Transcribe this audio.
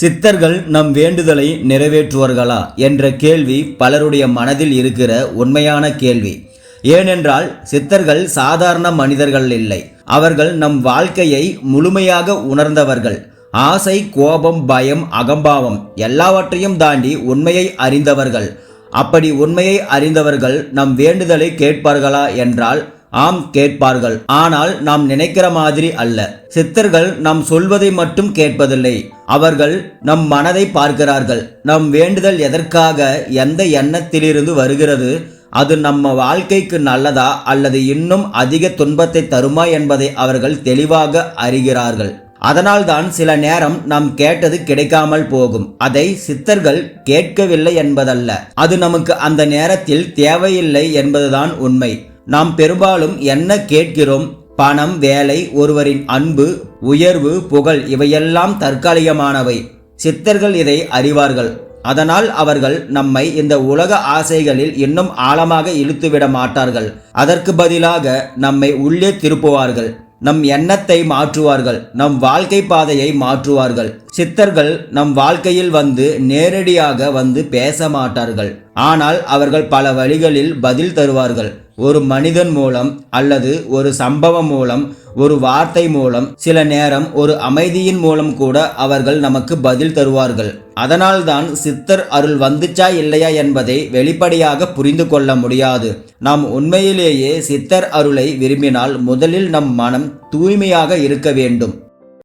சித்தர்கள் நம் வேண்டுதலை நிறைவேற்றுவார்களா என்ற கேள்வி பலருடைய மனதில் இருக்கிற உண்மையான கேள்வி. ஏனென்றால் சித்தர்கள் சாதாரண மனிதர்கள் இல்லை. அவர்கள் நம் வாழ்க்கையை முழுமையாக உணர்ந்தவர்கள். ஆசை கோபம் பயம் அகம்பாவம் எல்லாவற்றையும் தாண்டி உண்மையை அறிந்தவர்கள். அப்படி உண்மையை அறிந்தவர்கள் நம் வேண்டுதலை கேட்பார்களா என்றால் ஆம் கேட்பார்கள். ஆனால் நாம் நினைக்கிற மாதிரி அல்ல. சித்தர்கள் நாம் சொல்வதை மட்டும் கேட்பதில்லை. அவர்கள் நம் மனதை பார்க்கிறார்கள். நம் வேண்டுதல் எதற்காக எந்த எண்ணத்திலிருந்து வருகிறது அது நம்ம வாழ்க்கைக்கு நல்லதா அல்லது இன்னும் அதிக துன்பத்தை தருமா என்பதை அவர்கள் தெளிவாக அறிகிறார்கள். அதனால்தான் சில நேரம் நாம் கேட்டது கிடைக்காமல் போகும். அதை சித்தர்கள் கேட்கவில்லை என்பதல்ல. அது நமக்கு அந்த நேரத்தில் தேவையில்லை என்பதுதான் உண்மை. நாம் பெரும்பாலும் என்ன கேட்கிறோம்? பணம் வேலை ஒருவரின் அன்பு உயர்வு புகழ் இவையெல்லாம் தற்காலிகமானவை. சித்தர்கள் இதை அறிவார்கள். அதனால் அவர்கள் நம்மை இந்த உலக ஆசைகளில் இன்னும் ஆழமாக இழுத்துவிட மாட்டார்கள். அதற்கு பதிலாக நம்மை உள்ளே திருப்புவார்கள். நம் எண்ணத்தை மாற்றுவார்கள். நம் வாழ்க்கை பாதையை மாற்றுவார்கள். சித்தர்கள் நம் வாழ்க்கையில் வந்து நேரடியாக வந்து பேச மாட்டார்கள். ஆனால் அவர்கள் பல வழிகளில் பதில் தருவார்கள். ஒரு மனிதன் மூலம் அல்லது ஒரு சம்பவம் மூலம் ஒரு வார்த்தை மூலம் சில நேரம் ஒரு அமைதியின் மூலம் கூட அவர்கள் நமக்கு பதில் தருவார்கள். அதனால்தான் சித்தர் அருள் வந்துச்சா இல்லையா என்பதை வெளிப்படையாக புரிந்து கொள்ள முடியாது. நாம் உண்மையிலேயே சித்தர் அருளை விரும்பினால் முதலில் நம் மனம் தூய்மையாக இருக்க வேண்டும்.